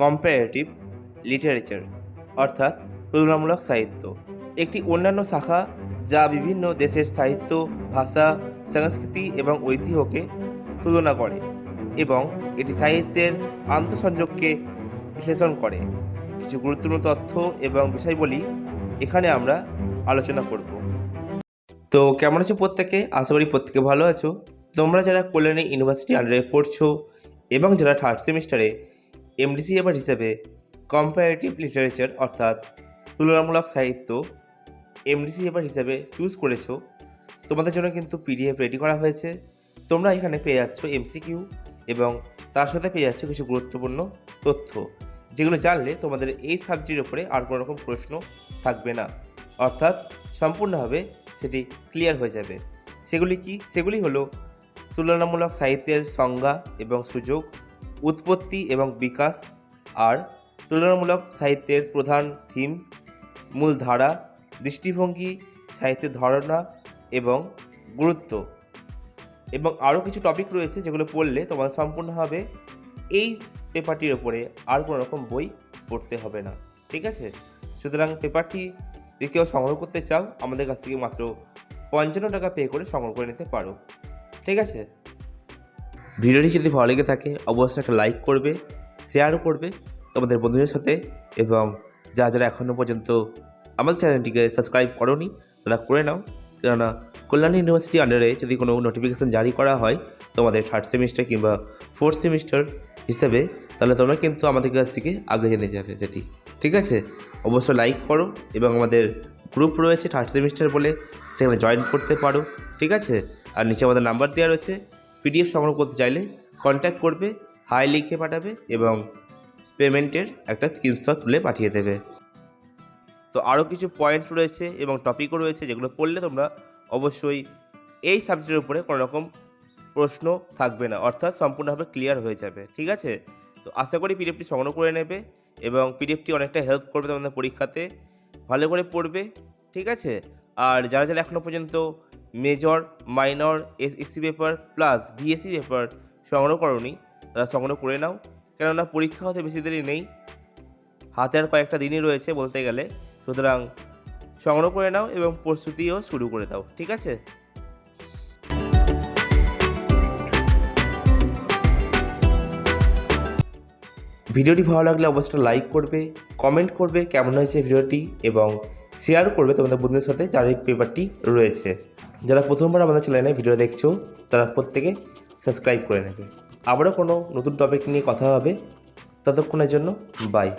Comparative literature অর্থাৎ তুলনামূলক সাহিত্য। একটি অন্যান্য শাখা যা বিভিন্ন দেশের সাহিত্য, ভাষা, সংস্কৃতি এবং ঐতিহ্যকে তুলনা করে এবং এটি সাহিত্যের আন্তঃসংযোগকে বিশ্লেষণ করে। কিছু গুরুত্বপূর্ণ তথ্য এবং বিষয়বলি এখানে আমরা আলোচনা করব। তো কেমন আছো প্রত্যেকে? আশা করি প্রত্যেকে ভালো আছো। তোমরা যারা কল্যাণী ইউনিভার্সিটি আন্ডারে পড়ছো এবং যারা থার্ড সেমিস্টারে এমডিসি এবার হিসেবে কম্পারেটিভ লিটারেচার অর্থাৎ তুলনামূলক সাহিত্য এমডিসি এবার হিসেবে চুজ করেছ। তোমাদের জন্য কিন্তু পিডিএফ রেডি করা হয়েছে। তোমরা এখানে পেয়ে যাচ্ছ এমসিকিউ এবং তার সাথে পেয়ে যাচ্ছ কিছু গুরুত্বপূর্ণ তথ্য, যেগুলো জানলে তোমাদের এই সাবজেক্টের উপরে আর কোনো রকম প্রশ্ন থাকবে না। অর্থাৎ সম্পূর্ণভাবে সেটি ক্লিয়ার হয়ে যাবে। সেগুলি কি? সেগুলি হলো তুলনামূলক সাহিত্যের সংজ্ঞা এবং সুযোগ উৎপত্তি এবং বিকাশ আর তুলনামূলক সাহিত্যের প্রধান থিম, মূল ধারা, দৃষ্টিভঙ্গি সাহিত্যের ধারণা এবং গুরুত্ব। এবং আরও কিছু টপিক রয়েছে যেগুলো পড়লে তোমার সম্পূর্ণভাবে এই পেপারটির ওপরে আর কোনো রকম বই পড়তে হবে না, ঠিক আছে? সুতরাং পেপারটি যদি কেউ সংগ্রহ করতে চাও, আমাদের কাছ থেকে মাত্র পঞ্চান্ন টাকা পে করে সংগ্রহ করে নিতে পারো, ঠিক আছে? ভিডিওটি যদি ভালো লেগে থাকে, অবশ্যই একটা লাইক করবে শেয়ারও করবে তোমাদের বন্ধুদের সাথে এবং যা যারা এখনও পর্যন্ত আমাদের চ্যানেলটিকে সাবস্ক্রাইব করোনি, তারা করে নাও। কেননা কল্যাণী ইউনিভার্সিটি আন্ডারে যদি কোনো নোটিফিকেশান জারি করা হয়, তোমাদের থার্ড সেমিস্টার কিংবা ফোর্থ সেমিস্টার হিসেবে, তাহলে তোমরা কিন্তু আমাদের কাছ থেকে আগে জেনে যাবে সেটি। ঠিক আছে? অবশ্যই লাইক করো এবং আমাদের গ্রুপ রয়েছে থার্ড সেমিস্টার বলে, সেখানে জয়েন করতে পারো। ঠিক আছে? আর নিচে আমাদের নাম্বার দেওয়া রয়েছে। পিডিএফ সংগ্রহ করতে চাইলে কন্ট্যাক্ট করবে হাই লিখে পাঠাবে এবং পেমেন্টের একটা স্ক্রিনশট তুলে পাঠিয়ে দেবে। তো আরও কিছু পয়েন্ট রয়েছে এবং টপিকও রয়েছে যেগুলো পড়লে তোমরা অবশ্যই এই সাবজেক্টের উপরে কোনো রকম প্রশ্ন থাকবে না, অর্থাৎ সম্পূর্ণভাবে ক্লিয়ার হয়ে যাবে, ঠিক আছে? তো আশা করি পিডিএফটি সংগ্রহ করে নেবে এবং পিডিএফটি অনেকটা হেল্প করবে তোমাদের পরীক্ষাতে, ভালো করে পড়বে, ঠিক আছে? আর যারা যারা এখনও পর্যন্ত major minor SSC paper plus BSc paper সংগ্রহ করনি। তারা সংগ্রহ করে নাও। কেননা পরীক্ষা হতে বেশি দেরি নেই। হাতে আর কয়েকটা দিনই রয়েছে বলতে গেলে। সুতরাং সংগ্রহ করে নাও এবং প্রস্তুতিও শুরু করে দাও। ঠিক আছে? ভিডিওটি ভালো লাগলে অবশ্যই লাইক করবে, কমেন্ট করবে কেমন হয়েছে ভিডিওটি এবং শেয়ার করবে তোমাদের বন্ধুদের সাথে যার এই পেপারটি রয়েছে। যারা প্রথমবার আমাদের চ্যানেলে ভিডিও দেখছ, তারা প্রত্যেকে সাবস্ক্রাইব করে নেবে। আবারও কোনো নতুন টপিক নিয়ে কথা হবে। ততক্ষণের জন্য বাই